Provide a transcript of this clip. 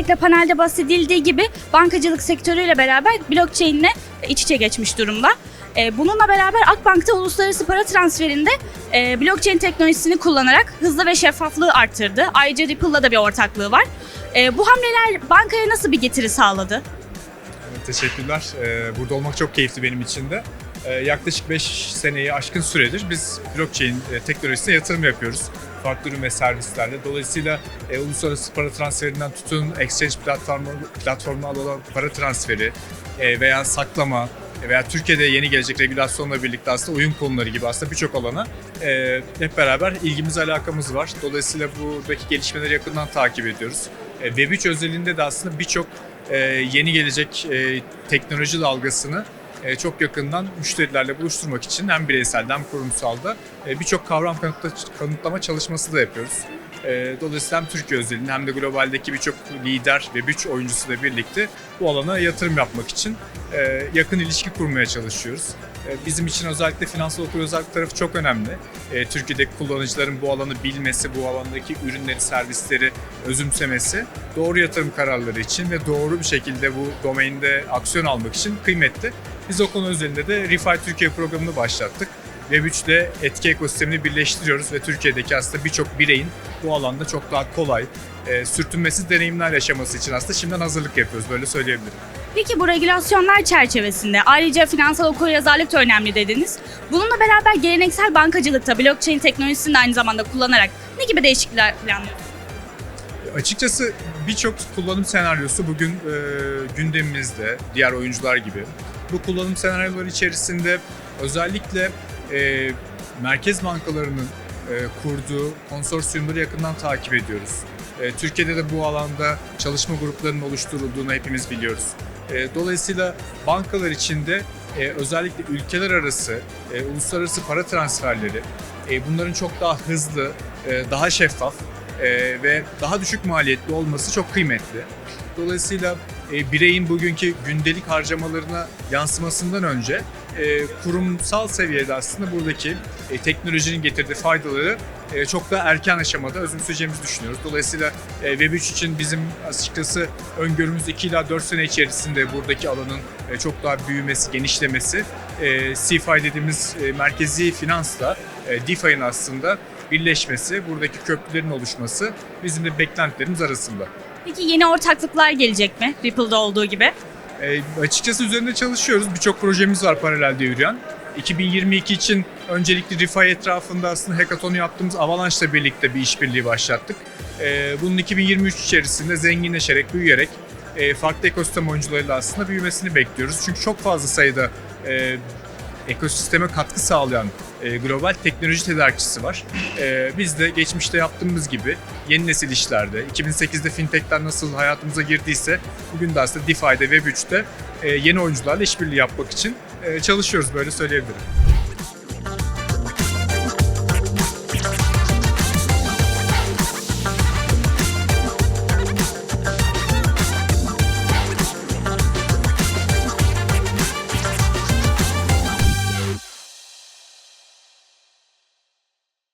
Öncelikle panelde bahsedildiği gibi bankacılık sektörüyle beraber blockchain ile iç içe geçmiş durumda. E, Bununla beraber Akbank'ta uluslararası para transferinde e, blockchain teknolojisini kullanarak hızlı ve şeffaflığı arttırdı. Ayrıca Ripple'la da bir ortaklığı var. E, Bu hamleler bankaya nasıl bir getiri sağladı? Teşekkürler. Ee, Burada olmak çok keyifli benim için de. Ee, Yaklaşık 5 seneyi aşkın süredir biz blockchain e, teknolojisine yatırım yapıyoruz. Farklı ürün ve servislerle. Dolayısıyla e, uluslararası para transferinden tutun, exchange platformu, platformuna olan para transferi e, veya saklama e, veya Türkiye'de yeni gelecek regülasyonla birlikte aslında oyun konuları gibi aslında birçok alana e, hep beraber ilgimiz alakamız var. Dolayısıyla buradaki gelişmeleri yakından takip ediyoruz. E, Web3 özelinde de aslında birçok e, yeni gelecek e, teknoloji dalgasını çok yakından müşterilerle buluşturmak için hem bireysel hem kurumsalda e, birçok kavram kanıtla, kanıtlama çalışması da yapıyoruz. E, dolayısıyla hem Türkiye özelinde hem de globaldeki birçok lider ve güç oyuncusuyla birlikte bu alana yatırım yapmak için e, yakın ilişki kurmaya çalışıyoruz. E, Bizim için özellikle finansal okuryazarlık tarafı çok önemli. E, Türkiye'deki kullanıcıların bu alanı bilmesi, bu alandaki ürünleri, servisleri özümsemesi doğru yatırım kararları için ve doğru bir şekilde bu domainde aksiyon almak için kıymetli. Biz o konu üzerinde de Refi Türkiye programını başlattık. Web3 ile etki ekosistemini birleştiriyoruz ve Türkiye'deki aslında birçok bireyin bu alanda çok daha kolay, e, sürtünmesiz deneyimler yaşaması için aslında şimdiden hazırlık yapıyoruz, böyle söyleyebilirim. Peki bu regülasyonlar çerçevesinde ayrıca finansal okuryazarlık da önemli dediniz. Bununla beraber geleneksel bankacılıkta blockchain teknolojisini de aynı zamanda kullanarak ne gibi değişiklikler planlıyorsunuz? Açıkçası birçok kullanım senaryosu bugün e, gündemimizde, diğer oyuncular gibi. Bu kullanım senaryoları içerisinde özellikle e, merkez bankalarının e, kurduğu konsorsiyumları yakından takip ediyoruz. E, Türkiye'de de bu alanda çalışma gruplarının oluşturulduğunu hepimiz biliyoruz. E, dolayısıyla bankalar içinde e, özellikle ülkeler arası, e, uluslararası para transferleri, e, bunların çok daha hızlı, e, daha şeffaf e, ve daha düşük maliyetli olması çok kıymetli. Dolayısıyla e, bireyin bugünkü gündelik harcamalarına yansımasından önce e, kurumsal seviyede aslında buradaki e, teknolojinin getirdiği faydaları e, çok daha erken aşamada özümseyeceğimizi düşünüyoruz. Dolayısıyla e, Web3 için bizim açıkçası öngörümüz 2 ila 4 sene içerisinde buradaki alanın e, çok daha büyümesi, genişlemesi, e, CFI dediğimiz e, merkezi finansla e, DeFi'nin aslında birleşmesi, buradaki köprülerin oluşması bizim de beklentilerimiz arasında. Peki yeni ortaklıklar gelecek mi Ripple'da olduğu gibi? E, açıkçası üzerinde çalışıyoruz. Birçok projemiz var paralelde yürüyen. 2022 için öncelikle Refi etrafında aslında hackathon'u yaptığımız Avalanche'la birlikte bir işbirliği başlattık. E, bunun 2023 içerisinde zenginleşerek, büyüyerek e, farklı ekosistem oyuncularıyla aslında büyümesini bekliyoruz. Çünkü çok fazla sayıda e, ekosisteme katkı sağlayan e, global teknoloji tedarikçisi var. E, biz de geçmişte yaptığımız gibi yeni nesil işlerde, 2008'de fintechler nasıl hayatımıza girdiyse bugün de aslında DeFi'de, Web3'te e, yeni oyuncularla işbirliği yapmak için çalışıyoruz böyle söyleyebilirim.